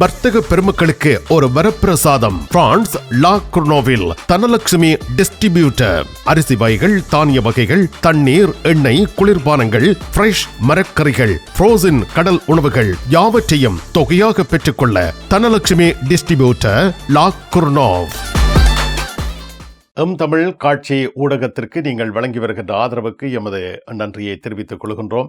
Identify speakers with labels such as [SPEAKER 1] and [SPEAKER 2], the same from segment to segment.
[SPEAKER 1] வர்த்தக பெருமக்களுக்கு ஒரு வரப்பிரசாதம். பிரான்ஸ் லா குர்னோவில் தனலட்சுமி டிஸ்ட்ரிபியூட்டர். அரிசி வகைகள் தானிய வகைகள் தண்ணீர் எண்ணெய் குளிர்பானங்கள் ஃப்ரெஷ் மரக்கறிகள் ஃப்ரோசன் கடல் உணவுகள் யாவற்றையும் தொகையாக பெற்றுக்கொள்ள Dhanalakshmi distributor La Courneuve M Tamil காட்சி ஊடகத்திற்கு நீங்கள் வழங்கி வருகின்ற ஆதரவுக்கு எமது நன்றியை தெரிவித்துக் கொள்கின்றோம்.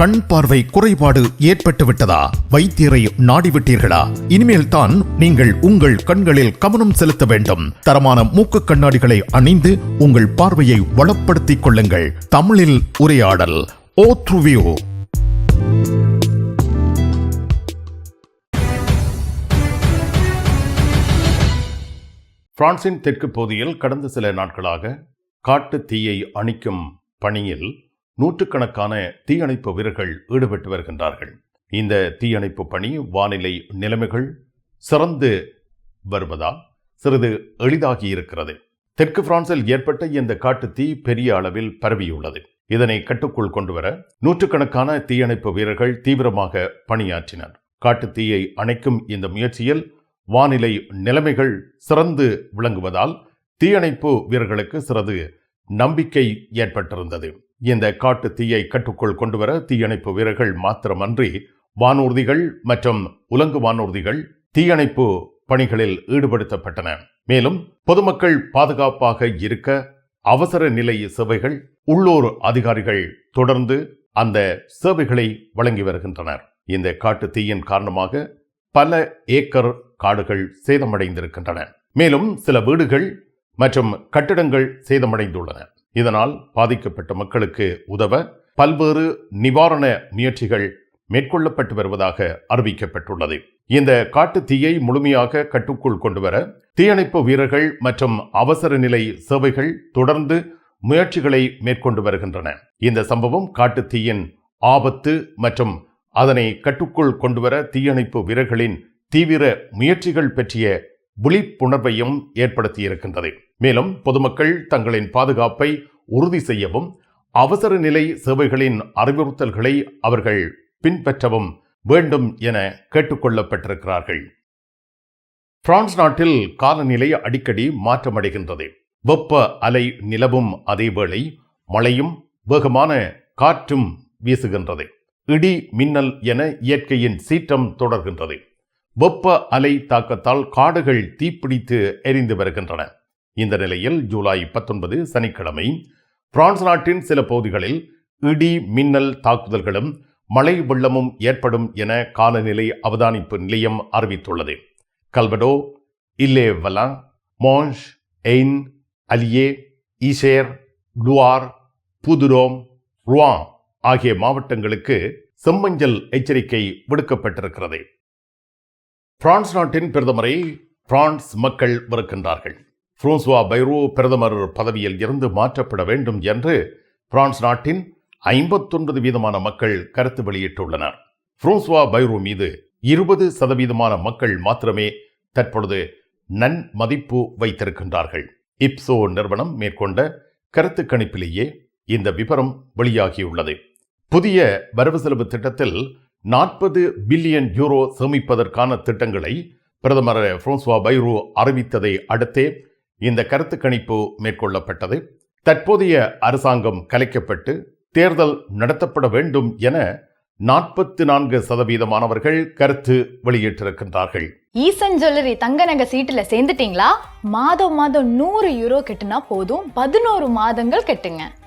[SPEAKER 1] கண் பார்வை குறைபாடு ஏற்பட்டு விட்டதா வைத்தியரை நாடிவிட்டீர்களா? இனிமேல் தான் நீங்கள் உங்கள் கண்களில் கவனம் செலுத்த வேண்டும். தரமான மூக்கு கண்ணாடிகளை அணிந்து உங்கள் பார்வையை வளப்படுத்திக் கொள்ளுங்கள். தமிழில் உரையாடல் ஓ த்ருவியூ பிரான்சின் தெற்கு பகுதியில் கடந்த சில நாட்களாக காட்டு தீயை அணிக்கும் பணியில் நூற்றுக்கணக்கான தீயணைப்பு வீரர்கள் ஈடுபட்டு வருகின்றார்கள். இந்த தீயணைப்பு பணி வானிலை நிலைமைகள் சிறந்து வருவதால் சிறிது எளிதாகி இருக்கிறது. தெற்கு பிரான்சில் ஏற்பட்ட இந்த காட்டு தீ பெரிய அளவில் பரவியுள்ளது. இதனை கட்டுக்குள் கொண்டுவர நூற்றுக்கணக்கான தீயணைப்பு வீரர்கள் தீவிரமாக பணியாற்றினர். காட்டு தீயை அணைக்கும் இந்த முயற்சியில் வானிலை நிலைமைகள் சிறந்து விளங்குவதால் தீயணைப்பு வீரர்களுக்கு சிறிது நம்பிக்கை ஏற்பட்டிருந்தது. இந்த காட்டு தீயை கட்டுக்குள் கொண்டுவர தீயணைப்பு வீரர்கள் மாத்திரமன்றி வானூர்திகள் மற்றும் உலங்கு வானூர்திகள் தீயணைப்பு பணிகளில் ஈடுபடுத்தப்பட்டன. மேலும் பொதுமக்கள் பாதுகாப்பாக இருக்க அவசர நிலை சேவைகள் உள்ளூர் அதிகாரிகள் தொடர்ந்து அந்த சேவைகளை வழங்கி வருகின்றனர். இந்த காட்டு தீயின் காரணமாக பல ஏக்கர் காடுகள் சேதமடைந்திருக்கின்றன. மேலும் சில வீடுகள் மற்றும் கட்டிடங்கள் சேதமடைந்துள்ளன. இதனால் பாதிக்கப்பட்ட மக்களுக்கு உதவ பல்வேறு நிவாரண முயற்சிகள் மேற்கொள்ளப்பட்டு வருவதாக அறிவிக்கப்பட்டுள்ளது. இந்த காட்டு தீயை முழுமையாக கட்டுக்குள் கொண்டுவர தீயணைப்பு வீரர்கள் மற்றும் அவசர நிலை சேவைகள் தொடர்ந்து முயற்சிகளை மேற்கொண்டு வருகின்றன. இந்த சம்பவம் காட்டு தீயின் ஆபத்து மற்றும் அதனை கட்டுக்குள் கொண்டுவர தீயணைப்பு வீரர்களின் தீவிர முயற்சிகள் பற்றிய விழிப்புணர்வையும் ஏற்படுத்தியிருக்கின்றது. மேலும் பொதுமக்கள் தங்களின் பாதுகாப்பை உறுதி செய்யவும் அவசர நிலை சேவைகளின் அறிவுறுத்தல்களை அவர்கள் பின்பற்றவும் வேண்டும் என கேட்டுக்கொள்ளப்பட்டிருக்கிறார்கள். பிரான்ஸ் நாட்டில் காலநிலை அடிக்கடி மாற்றமடைகின்றது. வெப்ப அலை நிலவும் அதேவேளை மழையும் வேகமான காற்றும் வீசுகின்றது. இடி மின்னல் என இயற்கையின் சீற்றம் தொடர்கின்றது. வெப்ப அலை தாக்கத்தால் காடுகள் தீப்பிடித்து எரிந்து வருகின்றன. இந்த நிலையில் ஜூலை பத்தொன்பது சனிக்கிழமை பிரான்ஸ் நாட்டின் சில பகுதிகளில் இடி மின்னல் தாக்குதல்களும் மழை வெள்ளமும் ஏற்படும் என காலநிலை அவதானிப்பு நிலையம் அறிவித்துள்ளது. கல்வடோ இல்லே வலா Manche Ain Allier Isère Loire Puy de Dôme Rhône ஆகிய மாவட்டங்களுக்கு செம்மஞ்சள் எச்சரிக்கை விடுக்கப்பட்டிருக்கிறது. பிரான்ஸ் நாட்டின் பிரதமரை பிரான்ஸ் மக்கள் வெறுக்கின்றார்கள் புரோன்சுவா பைரோ பிரதமர் பதவியில் இருந்து மாற்றப்பட வேண்டும் என்று பிரான்ஸ் நாட்டின் ஐம்பத்தொன்பது வீதமான மக்கள் கருத்து வெளியிட்டுள்ளனர். புரோன்சுவா பைரோ மீது இருபது சதவீதமான மக்கள் மாத்திரமே தற்பொழுது நன்மதிப்பு வைத்திருக்கின்றார்கள். இப்சோ நிறுவனம் மேற்கொண்ட கருத்து கணிப்பிலேயே இந்த விபரம் வெளியாகியுள்ளது. புதிய வரவு செலவு திட்டத்தில் நாற்பது பில்லியன் யூரோ சேமிப்பதற்கான திட்டங்களை பிரதமர் பிரான்சுவா பைரோ அறிவித்ததை அடுத்தே இந்த கருத்து கணிப்பு மேற்கொள்ளப்பட்டது. தற்போதைய அரசாங்கம் கலைக்கப்பட்டு தேர்தல் நடத்தப்பட வேண்டும் என நாற்பத்தி நான்கு சதவீதமானவர்கள் கருத்து வெளியிட்டிருக்கின்றார்கள்.
[SPEAKER 2] ஈசன் ஜுவல்லரி தங்க நகை சீட்டுல சேர்ந்துட்டீங்களா? மாதம் மாதம் நூறு யூரோ கட்டுனா போதும். பதினோரு மாதங்கள் கட்டுங்க.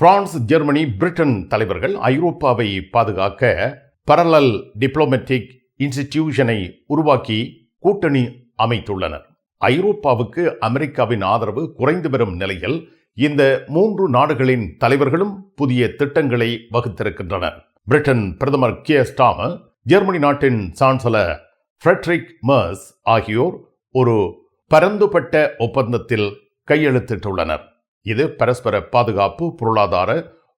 [SPEAKER 1] பிரான்ஸ் ஜெர்மனி பிரிட்டன் தலைவர்கள் ஐரோப்பாவை பாதுகாக்க பரலல் டிப்ளோமேட்டிக் இன்ஸ்டிடியூஷனை உருவாக்கி கூட்டணி அமைத்துள்ளனர். ஐரோப்பாவுக்கு அமெரிக்காவின் ஆதரவு குறைந்து வரும் நிலையில் இந்த மூன்று நாடுகளின் தலைவர்களும் புதிய திட்டங்களை வகுத்திருக்கின்றனர். பிரிட்டன் பிரதமர் கே. ஸ்டாமர் ஜெர்மனி நாட்டின் சான்சலர் ஃப்ரெட்ரிக் மர்ஸ் ஆகியோர் ஒரு பரந்துபட்ட ஒப்பந்தத்தில் கையெழுத்திட்டுள்ளனர். இது பரஸ்பர பாதுகாப்பு பொருளாதார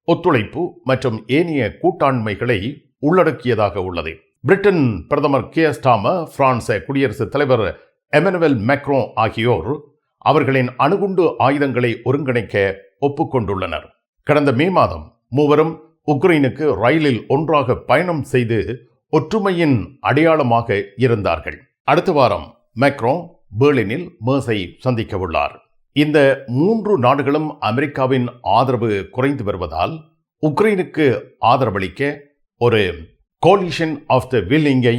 [SPEAKER 1] ஒத்துழைப்பு மற்றும் ஏனைய கூட்டாண்மைகளை உள்ளடக்கியதாக உள்ளது. பிரிட்டன் பிரதமர் கே. ஸ்டாம பிரான்ஸ் குடியரசுத் தலைவர் எமனுவல் மேக்ரோ ஆகியோர் அவர்களின் அணுகுண்டு ஆயுதங்களை ஒருங்கிணைக்க ஒப்புக்கொண்டுள்ளனர். கடந்த மே மாதம் மூவரும் உக்ரைனுக்கு ரயிலில் ஒன்றாக பயணம் செய்து ஒற்றுமையின் அடையாளமாக இருந்தார்கள். அடுத்த வாரம் மேக்ரோ பேர்லினில் மேர்ஸை சந்திக்க உள்ளார். இந்த மூன்று நாடுகளும் அமெரிக்காவின் ஆதரவு குறைந்து வருவதால் உக்ரைனுக்கு ஆதரவளிக்க ஒரு கோலிஷன் ஆஃப் த வில்லிங்கை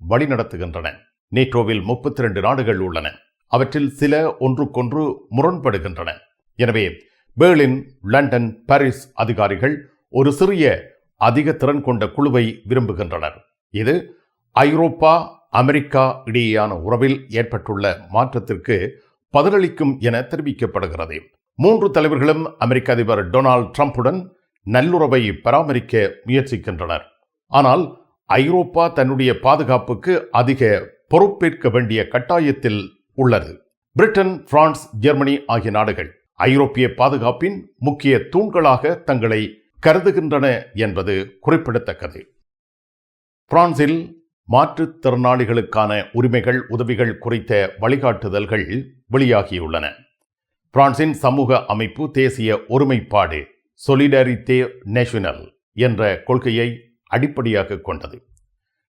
[SPEAKER 1] வழிநடத்துகின்றன. நேட்டோவில் முப்பத்தி ரெண்டு நாடுகள் உள்ளன. அவற்றில் சில ஒன்றுக்கொன்று முரண்படுகின்றன. எனவே பேர்லின் லண்டன் பாரிஸ் அதிகாரிகள் ஒரு சிறிய அதிக திறன் கொண்ட குழுவை விரும்புகின்றனர். இது ஐரோப்பா அமெரிக்கா இடையேயான உறவில் ஏற்பட்டுள்ள மாற்றத்திற்கு பதிலளிக்கும் என தெரிவிக்கப்படுகிறது. மூன்று தலைவர்களும் அமெரிக்க அதிபர் டொனால்ட் ட்ரம்ப்புடன் நல்லுறவை பராமரிக்க முயற்சிக்கின்றனர். ஆனால் ஐரோப்பா தன்னுடைய பாதுகாப்புக்கு அதிக பொறுப்பேற்க வேண்டிய கட்டாயத்தில் உள்ளது. பிரிட்டன் பிரான்ஸ் ஜெர்மனி ஆகிய நாடுகள் ஐரோப்பிய பாதுகாப்பின் முக்கிய தூண்களாக தங்களை கருதுகின்றன என்பது குறிப்பிடத்தக்கது. பிரான்சில் மாற்றுத்திறனாளிகளுக்கான உரிமைகள் உதவிகள் குறித்த வழிகாட்டுதல்கள் வெளியாகியுள்ளன. பிரான்சின் சமூக அமைப்பு தேசிய ஒருமைப்பாடு சொலிடாரித்தே நேஷனல் என்ற கொள்கையை அடிப்படையாக கொண்டது.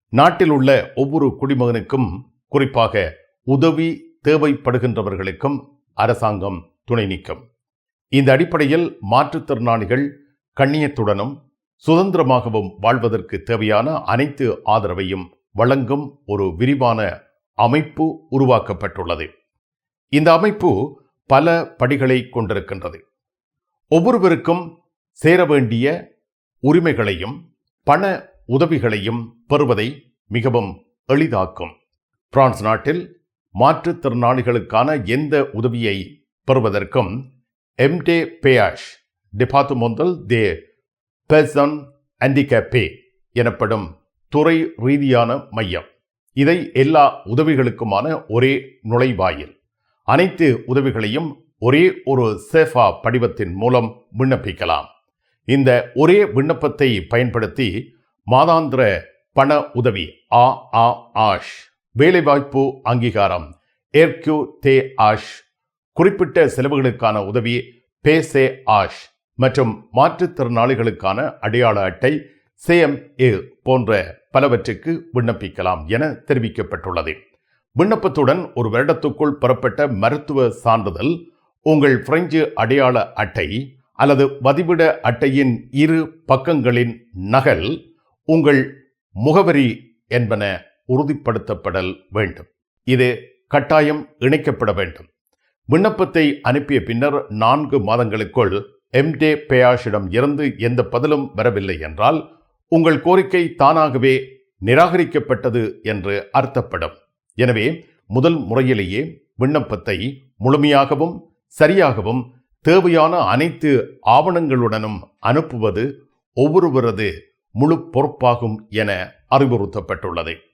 [SPEAKER 1] நாட்டில் உள்ள ஒவ்வொரு குடிமகனுக்கும் குறிப்பாக உதவி தேவைப்படுகின்றவர்களுக்கும் அரசாங்கம் துணை நிற்கும். இந்த அடிப்படையில் மாற்றுத்திறனாளிகள் கண்ணியத்துடனும் சுதந்திரமாகவும் வாழ்வதற்கு தேவையான அனைத்து ஆதரவையும் வழங்கும் ஒரு விரிவான அமைப்பு உருவாக்கப்பட்டுள்ளது. இந்த அமைப்பு பல படிகளை கொண்டிருக்கின்றது. ஒவ்வொருவருக்கும் சேர வேண்டிய உரிமைகளையும் பண உதவிகளையும் பெறுவதை மிகவும் எளிதாக்கும். பிரான்ஸ் நாட்டில் மாற்றுத்திறனாளிகளுக்கான எந்த உதவியை பெறுவதற்கும் எம்டே பேயாஷ் டிபார்ட்மெண்டல் தே பெர்சன் ஹேண்டிகேப்பே எனப்படும் துறை ரீதியான மையம். இதை எல்லா உதவிகளுக்குமான ஒரே நுழைவாயில். அனைத்து உதவிகளையும் ஒரே ஒரு சேஃபா படிவத்தின் மூலம் விண்ணப்பிக்கலாம். இந்த ஒரே விண்ணப்பத்தை பயன்படுத்தி மாதாந்திர பண உதவி ஆ ஆ ஆஷ் வேலைவாய்ப்பு அங்கீகாரம் ஏர்கியூ தே ஆஷ் குறிப்பிட்ட செலவுகளுக்கான உதவி பேசே ஆஷ் மற்றும் மாற்றுத்திறனாளிகளுக்கான அடையாள அட்டை சேஎம் ஏ போன்ற பலவற்றுக்கு விண்ணப்பிக்கலாம் என தெரிவிக்கப்பட்டுள்ளது. விண்ணப்பத்துடன் ஒரு வருடத்துக்குள் பெறப்பட்ட மருத்துவ சான்றிதழ் உங்கள் பிரெஞ்சு அடையாள அட்டை அல்லது வதிவிட அட்டையின் இரு பக்கங்களின் நகல் உங்கள் முகவரி என்பன உறுதிப்படுத்தப்படல் வேண்டும். இது கட்டாயம் இணைக்கப்பட வேண்டும். விண்ணப்பத்தை அனுப்பிய பின்னர் நான்கு மாதங்களுக்குள் எம்டே பேயாஷிடம் இருந்து எந்த பதிலும் வரவில்லை என்றால் உங்கள் கோரிக்கை தானாகவே நிராகரிக்கப்பட்டது என்று அர்த்தப்படும். எனவே முதல் முறையிலேயே விண்ணப்பத்தை முழுமையாகவும் சரியாகவும் தேவையான அனைத்து ஆவணங்களுடனும் அனுப்புவது ஒவ்வொருவரது முழு பொறுப்பாகும் என அறிவுறுத்தப்பட்டுள்ளது.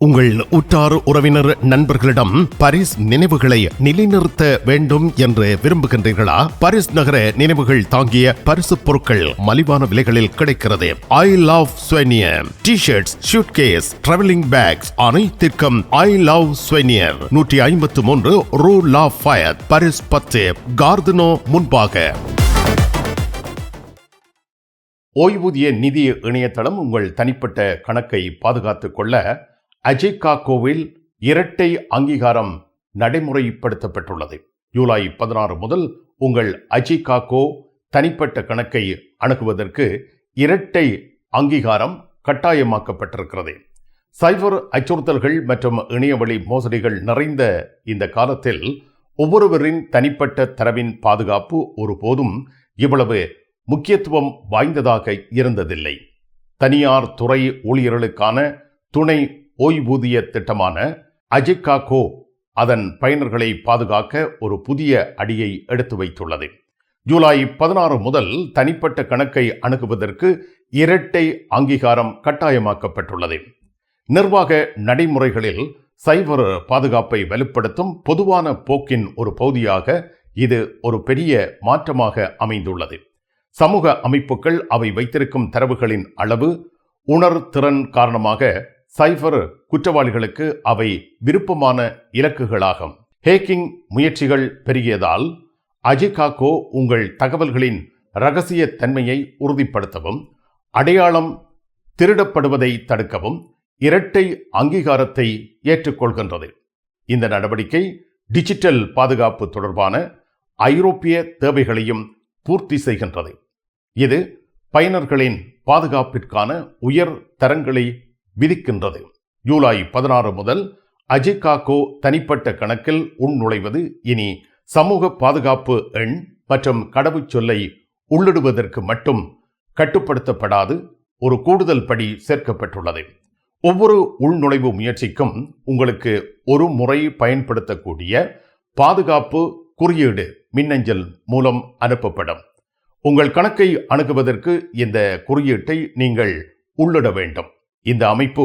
[SPEAKER 3] உங்கள் உற்றார் உறவினர் நண்பர்களிடம் பரிஸ் நினைவுகளை நிலைநிறுத்த வேண்டும் என்று விரும்புகின்றீர்களா? பரிஸ் நகர நினைவுகள் தாங்கிய பரிசு பொருட்கள் மலிவான விலைகளில் கிடைக்கிறது. I love souvenir T shirts suitcase travelling bags அனைத்திற்கும் ஐ லவ் ஸ்வெனியர் நூற்றி ஐம்பத்து மூன்று ரூ லா ஃபயர் பரிஸ் பத்து கார்தனோ முன்பாக.
[SPEAKER 1] ஓய்வூதிய நிதி இணையதளம் உங்கள் தனிப்பட்ட கணக்கை பாதுகாத்துக் கொள்ள அஜிகாகோவில் இரட்டை அங்கீகாரம் நடைமுறைப்படுத்தப்பட்டுள்ளது. ஜூலை பதினாறு முதல் உங்கள் அஜிகாகோ தனிப்பட்ட கணக்கை அணுகுவதற்கு இரட்டை அங்கீகாரம் கட்டாயமாக்கப்பட்டிருக்கிறது. சைபர் அச்சுறுத்தல்கள் மற்றும் இணையவழி மோசடிகள் நிறைந்த இந்த காலத்தில் ஒவ்வொருவரின் தனிப்பட்ட தரவின் பாதுகாப்பு ஒருபோதும் இவ்வளவு முக்கியத்துவம் வாய்ந்ததாக இருந்ததில்லை. தனியார் துறை ஊழியர்களுக்கான துணை ஓய்வூதிய திட்டமான அஜிகாகோ அதன் பயனர்களை பாதுகாக்க ஒரு புதிய அடியை எடுத்து வைத்துள்ளது. ஜூலை பதினாறு முதல் தனிப்பட்ட கணக்கை அணுகுவதற்கு இரட்டை அங்கீகாரம் கட்டாயமாக்கப்பட்டுள்ளது. நிர்வாக நடைமுறைகளில் சைபர் பாதுகாப்பை வலுப்படுத்தும் பொதுவான போக்கின் ஒரு பகுதியாக இது ஒரு பெரிய மாற்றமாக அமைந்துள்ளது. சமூக அமைப்புகள் அவை வைத்திருக்கும் தரவுகளின் அளவு உணர்திறன் காரணமாக சைபர் குற்றவாளிகளுக்கு அவை விருப்பமான இலக்குகளாகும். ஹேக்கிங் முயற்சிகள் பெருகியதால் அஜிகாகோ உங்கள் தகவல்களின் ரகசிய தன்மையை உறுதிப்படுத்தவும் அடையாளம் திருடப்படுவதை தடுக்கவும் இரட்டை அங்கீகாரத்தை ஏற்றுக்கொள்கின்றது. இந்த நடவடிக்கை டிஜிட்டல் பாதுகாப்பு தொடர்பான ஐரோப்பிய தேவைகளையும் பூர்த்தி செய்கின்றது. இது பயனர்களின் பாதுகாப்பிற்கான உயர் தரங்களை விதிக்கின்றது. ஜூலை பதினாறு முதல் அஜிகாகோ தனிப்பட்ட கணக்கில் உள்நுழைவது இனி சமூக பாதுகாப்பு எண் மற்றும் கடவுச்சொல்லை உள்ளிடுவதற்கு மட்டும் கட்டுப்படுத்தப்படாது ஒரு கூடுதல் படி சேர்க்கப்பட்டுள்ளது. ஒவ்வொரு உள்நுழைவு முயற்சிக்கும் உங்களுக்கு ஒரு முறை பயன்படுத்தக்கூடிய பாதுகாப்பு குறியீடு மின்னஞ்சல் மூலம் அனுப்பப்படும். உங்கள் கணக்கை அணுகுவதற்கு இந்த குறியீட்டை நீங்கள் உள்ளிட வேண்டும். இந்த அமைப்பு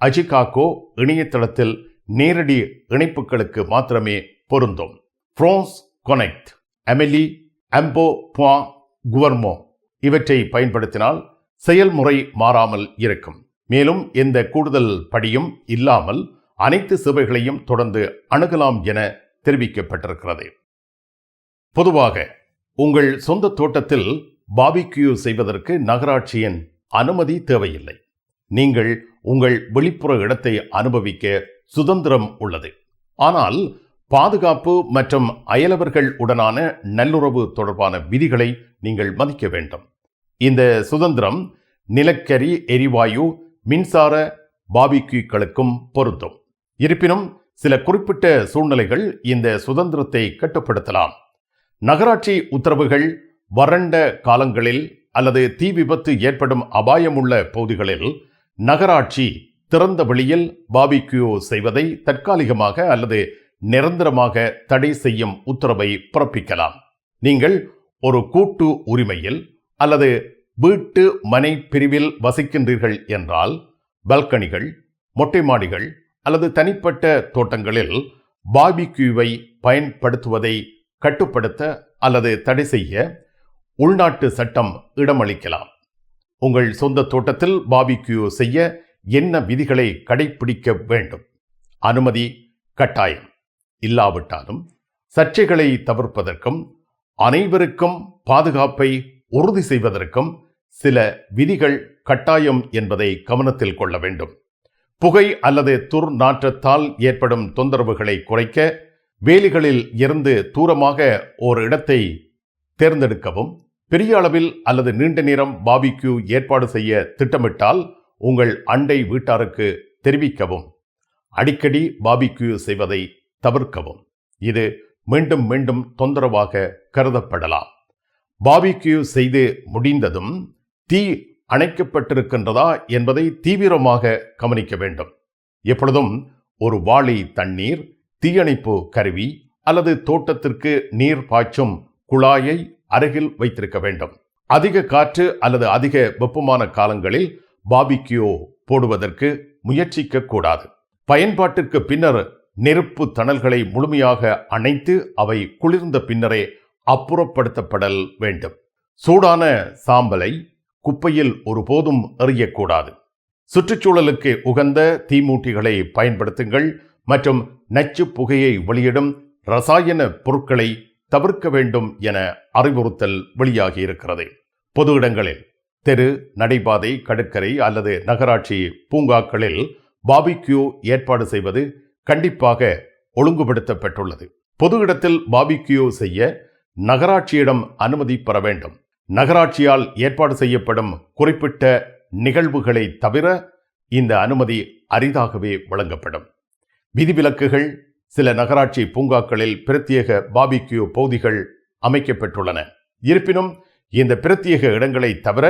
[SPEAKER 1] அஜிகாகோ இணையதளத்தில் நேரடி இணைப்புகளுக்கு மாத்திரமே பொருந்தும். ஃப்ரோன்ஸ் கொனெக்ட் அமெலி அம்போ புவா குவர்மோ இவற்றை பயன்படுத்தினால் செயல்முறை மாறாமல் இருக்கும். மேலும் எந்த கூடுதல் படியும் இல்லாமல் அனைத்து சேவைகளையும் தொடர்ந்து அணுகலாம் என தெரிவிக்கப்பட்டிருக்கிறது. பொதுவாக உங்கள் சொந்த தோட்டத்தில் பாபிக்யூ செய்வதற்கு நகராட்சியின் அனுமதி தேவையில்லை. நீங்கள் உங்கள் வெளிப்புற இடத்தை அனுபவிக்க சுதந்திரம் உள்ளது. ஆனால் பாதுகாப்பு மற்றும் அயலவர்கள் உடனான நல்லுறவு தொடர்பான விதிகளை நீங்கள் மதிக்க வேண்டும். இந்த சுதந்திரம் நிலக்கரி எரிவாயு மின்சார பாபிக்யூக்களுக்கும் பொருந்தும். இருப்பினும் சில குறிப்பிட்ட சூழ்நிலைகள் இந்த சுதந்திரத்தை கட்டுப்படுத்தலாம். நகராட்சி உத்தரவுகள் வறண்ட காலங்களில் அல்லது தீ விபத்து ஏற்படும் அபாயமுள்ள பகுதிகளில் நகராட்சி திறந்த வெளியில் பாபிக்யூ செய்வதை தற்காலிகமாக அல்லது நிரந்தரமாக தடை செய்யும் உத்தரவை பிறப்பிக்கலாம். நீங்கள் ஒரு கூட்டு உரிமையில் அல்லது வீட்டு மனை பிரிவில் வசிக்கின்றீர்கள் என்றால் பல்கனிகள் மொட்டை மாடிகள் அல்லது தனிப்பட்ட தோட்டங்களில் பாபிக்யூவை பயன்படுத்துவதை கட்டுப்படுத்த அல்லது தடை செய்ய உள்நாட்டு சட்டம் இடமளிக்கலாம். உங்கள் சொந்த தோட்டத்தில் பாபிக்யூ செய்ய என்ன விதிகளை கடைபிடிக்க வேண்டும்? அனுமதி கட்டாயம். இல்லாவிட்டாலும் சர்ச்சைகளை தவிர்ப்பதற்கும் அனைவருக்கும் பாதுகாப்பை உறுதி செய்வதற்கும் சில விதிகள் கட்டாயம் என்பதை கவனத்தில் கொள்ள வேண்டும். புகை அல்லது துர்நாற்றத்தால் ஏற்படும் தொந்தரவுகளை குறைக்க வேலிகளில் இருந்து தூரமாக ஒரு இடத்தை தேர்ந்தெடுக்கவும் பெரிய அளவில் அல்லது நீண்ட நேரம் பாபிக்யூ ஏற்பாடு செய்ய திட்டமிட்டால் உங்கள் அண்டை வீட்டாருக்கு தெரிவிக்கவும். அடிக்கடி பாபிக்யூ செய்வதை தவிர்க்கவும். இது மீண்டும் மீண்டும் தொந்தரவாக கருதப்படலாம். பாபிக்யூ செய்து முடிந்ததும் தீ அணைக்கப்பட்டிருக்கின்றதா என்பதை தீவிரமாக கவனிக்க வேண்டும். எப்பொழுதும் ஒரு வாளி தண்ணீர் தீயணைப்பு கருவி அல்லது தோட்டத்திற்கு நீர் பாய்ச்சும் குழாயை அருகில் வைத்திருக்க வேண்டும். அதிக காற்று அல்லது அதிக வெப்பமான காலங்களில் பாபிக்யூ போடுவதற்கு முயற்சிக்க கூடாது. பயன்பாட்டிற்கு பின்னர் நெருப்பு தணல்களை முழுமையாக அணைத்து அவை குளிர்ந்த பின்னரே அப்புறப்படுத்தப்படல் வேண்டும். சூடான சாம்பலை குப்பையில் ஒருபோதும் எறியக்கூடாது. சுற்றுச்சூழலுக்கு உகந்த தீமூட்டிகளை பயன்படுத்துங்கள் மற்றும் நச்சு புகையை வெளியிடும் ரசாயன பொருட்களை தவிர்க்க வேண்டும் என அறிவுறுத்தல் வெளியாகி இருக்கிறது. பொது இடங்களில் தெரு நடைபாதை கடற்கரை அல்லது நகராட்சி பூங்காக்களில் பாபிக்யூ ஏற்பாடு செய்வது கண்டிப்பாக ஒழுங்குபடுத்தப்பட்டுள்ளது. பொது இடத்தில் பாபிக்யூ செய்ய நகராட்சியிடம் அனுமதி பெற வேண்டும். நகராட்சியால் ஏற்பாடு செய்யப்படும் குறிப்பிட்ட நிகழ்வுகளை தவிர இந்த அனுமதி அரிதாகவே வழங்கப்படும். விதிவிலக்குகள் சில நகராட்சி பூங்காக்களில் பிரத்யேக பாபிக்யூ பகுதிகள் அமைக்கப்பட்டுள்ளன. இருப்பினும் இந்த பிரத்யேக இடங்களை தவிர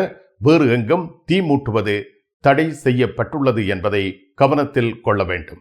[SPEAKER 1] வேறு எங்கும் தீ மூட்டுவது தடை செய்யப்பட்டுள்ளது என்பதை கவனத்தில் கொள்ள வேண்டும்.